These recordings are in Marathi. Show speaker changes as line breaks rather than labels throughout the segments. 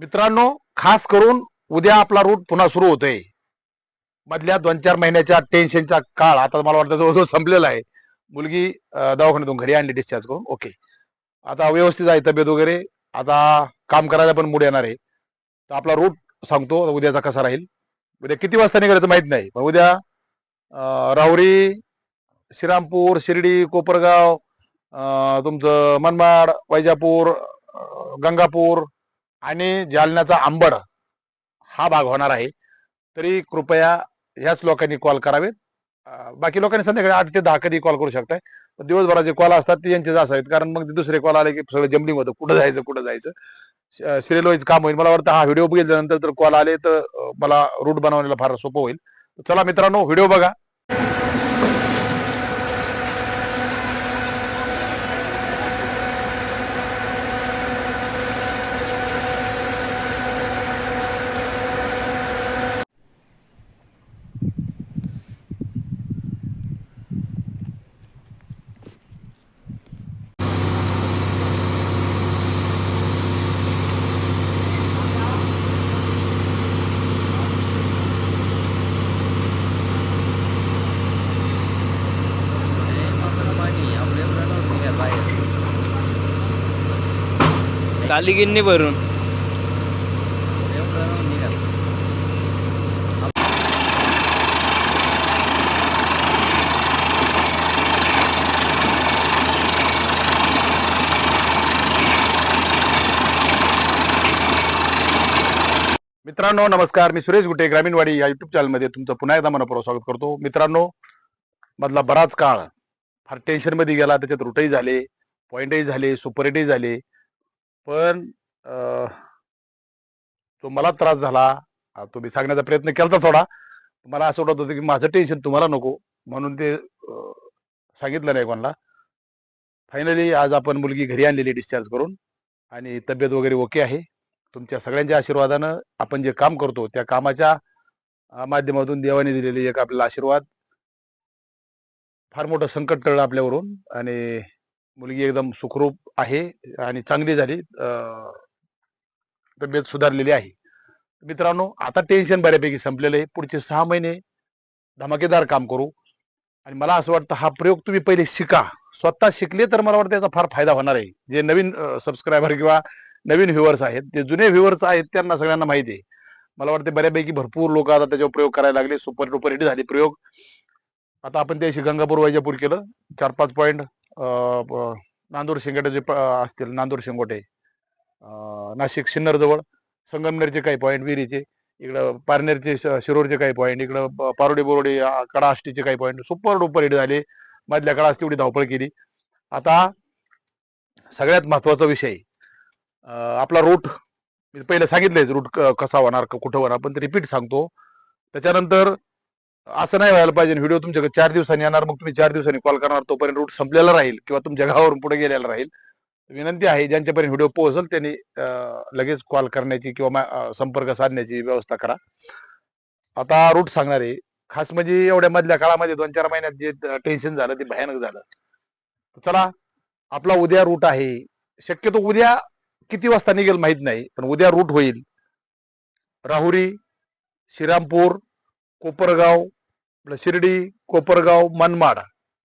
मित्रांनो खास करून उद्या आपला रूट पुन्हा सुरू होतोय. मधल्या दोन चार महिन्याच्या टेन्शनचा काळ आता मला वाटतं जवळजवळ संपलेला आहे. मुलगी दवाखान्यातून घरी आणली डिस्चार्ज करून. ओके आता व्यवस्थित आहे तब्येत वगैरे. आता काम करायला पण मूड येणार आहे. तर आपला रूट सांगतो उद्याचा कसा राहील. उद्या किती वाजता निघायचं माहीत नाही. पण उद्या राहुरी श्रीरामपूर शिर्डी कोपरगाव तुमचं मनमाड वैजापूर गंगापूर आणि जालन्याचा आंबड हा भाग होणार आहे. तरी कृपया ह्याच लोकांनी कॉल करावेत. बाकी लोकांनी संध्याकाळी आठ ते दहा कधी कॉल करू शकताय. दिवसभराचे कॉल असतात ते यांचेच असावेत. कारण मग ते दुसरे कॉल आले की सगळं जमलिंग होतं. कुठं जायचं कुठं जायचं? सिरियल वाईज काम होईल. मला वाटतं हा व्हिडिओ बघितल्यानंतर तर कॉल आले तर मला रूट बनवण्याला फार सोपं होईल. चला मित्रांनो व्हिडिओ बघा.
चाली गिन्नी भरून.
मित्रांनो नमस्कार. मी सुरेश गुटे ग्रामीणवाडी या युट्यूब चॅनलमध्ये तुमचं पुन्हा एकदा मनपूर्वक स्वागत करतो. मित्रांनो मधला बराच काळ फार टेन्शनमध्ये गेला. त्याच्यात रुटही झाले पॉईंटही झाले सुपरहिटही झाले. पण तो मला त्रास झाला. तुम्ही तो मी सांगण्याचा प्रयत्न केला थोडा. मला असं वाटत होतं की माझं टेन्शन तुम्हाला नको. म्हणून ते सांगितलं नाही कोणाला. फायनली आज आपण मुलगी घरी आणलेली डिस्चार्ज करून आणि तब्येत वगैरे ओके आहे. तुमच्या सगळ्यांच्या आशीर्वादानं आपण जे काम करतो त्या कामाच्या माध्यमातून देवाने दिलेले एक आपल्याला आशीर्वाद. फार मोठं संकट टळलं आपल्यावरून आणि मुलगी एकदम सुखरूप आहे आणि चांगली झाली तब्येत सुधारलेली आहे. मित्रांनो आता टेन्शन बऱ्यापैकी संपलेलं आहे. पुढचे सहा महिने धमाकेदार काम करू. आणि मला असं वाटतं हा प्रयोग तुम्ही पहिले शिका. स्वतः शिकले तर मला वाटतं त्याचा फार फायदा होणार आहे. जे नवीन सबस्क्रायबर किंवा नवीन व्ह्युअर्स आहेत जे जुने व्ह्युअर्स आहेत त्यांना सगळ्यांना माहिती आहे. मला वाटते बऱ्यापैकी भरपूर लोक आता त्याच्यावर प्रयोग करायला लागले. सुपर डुपर हिट झाले प्रयोग. आता आपण त्याशी गंगापूर वैजापूर केलं. चार पाच पॉईंट नांदूर शिंगोटे जे असतील नांदूर शिंगोटे नाशिक सिन्नरजवळ संगमनेरचे काही पॉईंट विहिरीचे इकडं पारनेरचे श- शिरोरचे काही पॉईंट इकडं पारोडी बोरोडी कडाष्टीचे काही पॉईंट सुपर डुपर हिट झाले मधल्या काळात तेवढी धावपळ केली. आता सगळ्यात महत्त्वाचा विषय आपला रूट मी पहिलं सांगितलंय रूट कसा होणार कुठं होणार पण रिपीट सांगतो. त्याच्यानंतर असं नाही व्हायला पाहिजे. व्हिडिओ तुमच्याकडे चार दिवसांनी येणार मग तुम्ही चार दिवसांनी कॉल करणार तोपर्यंत रूट संपलेला राहील किंवा तुमच्या गावावरून पुढे गेलेला राहील. विनंती आहे ज्यांच्यापर्यंत व्हिडिओ पोहोचल त्यांनी लगेच कॉल करण्याची किंवा संपर्क साधण्याची व्यवस्था करा. आता रूट सांगणार आहे. खास म्हणजे एवढ्या मधल्या काळामध्ये दोन चार महिन्यात जे टेन्शन झालं ते भयानक झालं. चला आपला उद्या रूट आहे. शक्यतो उद्या किती वाजता निघेल माहीत नाही पण उद्या रूट होईल. राहुरी श्रीरामपूर कोपरगाव आपलं शिर्डी कोपरगाव मनमाड.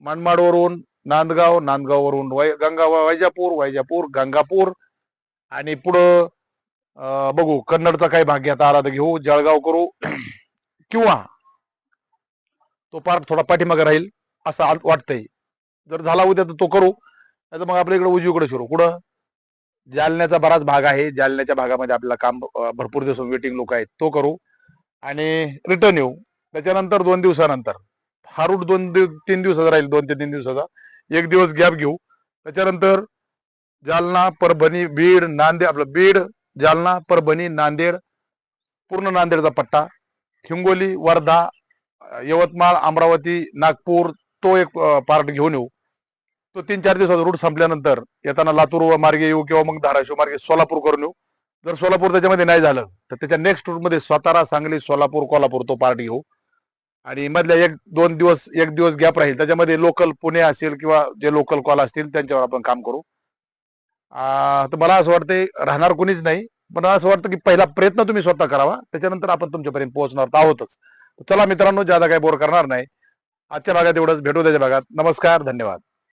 मनमाडवरून नांदगाव नांदगाववरून वै गंगा वैजापूर वैजापूर गंगापूर. आणि पुढं बघू कन्नडचा काही भाग आता आला तर घेऊ जळगाव करू. किंवा तो पार्ट थोडा पाठीमागे राहील असं वाटतंय. जर झाला उद्या तर तो करू. नाही तर मग आपल्या इकडे उजवीकडे सुरू कुठं? जालन्याचा बराच भाग आहे. जालन्याच्या भागामध्ये आपल्याला काम भरपूर दिवस वेटिंग लोक आहेत. तो करू. आणि रिटर्न येऊ. त्याच्यानंतर दोन दिवसानंतर. हा रूट दोन दिव- तीन दिवसाचा राहील दोन ते तीन दिवसाचा. एक दिवस गॅप घेऊ. त्याच्यानंतर जालना परभणी बीड नांदेड आपलं बीड जालना परभणी नांदेड पूर्ण नांदेडचा पट्टा. हिंगोली वर्धा यवतमाळ अमरावती नागपूर तो एक पार्ट घेऊन येऊ. तो तीन चार दिवसाचा रूट संपल्यानंतर येताना लातूर मार्गे येऊ किंवा मग धाराशिव मार्गे सोलापूर करून येऊ. जर सोलापूर त्याच्यामध्ये नाही झालं तर त्याच्या नेक्स्ट रूटमध्ये सातारा सांगली सोलापूर कोल्हापूर तो पार्ट घेऊ. आणि मधल्या एक दोन दिवस एक दिवस गॅप राहील. त्याच्यामध्ये लोकल पुणे असेल किंवा जे लोकल कॉल असतील त्यांच्यावर आपण काम करू. तर मला असं वाटतंय राहणार कोणीच नाही. पण असं वाटतं की पहिला प्रयत्न तुम्ही स्वतः करावा. त्याच्यानंतर आपण तुमच्यापर्यंत पोहोचणार आहोतच. चला मित्रांनो ज्यादा काही बोर करणार नाही. आजच्या भागात एवढंच. भेटू त्याच्या भागात. नमस्कार धन्यवाद.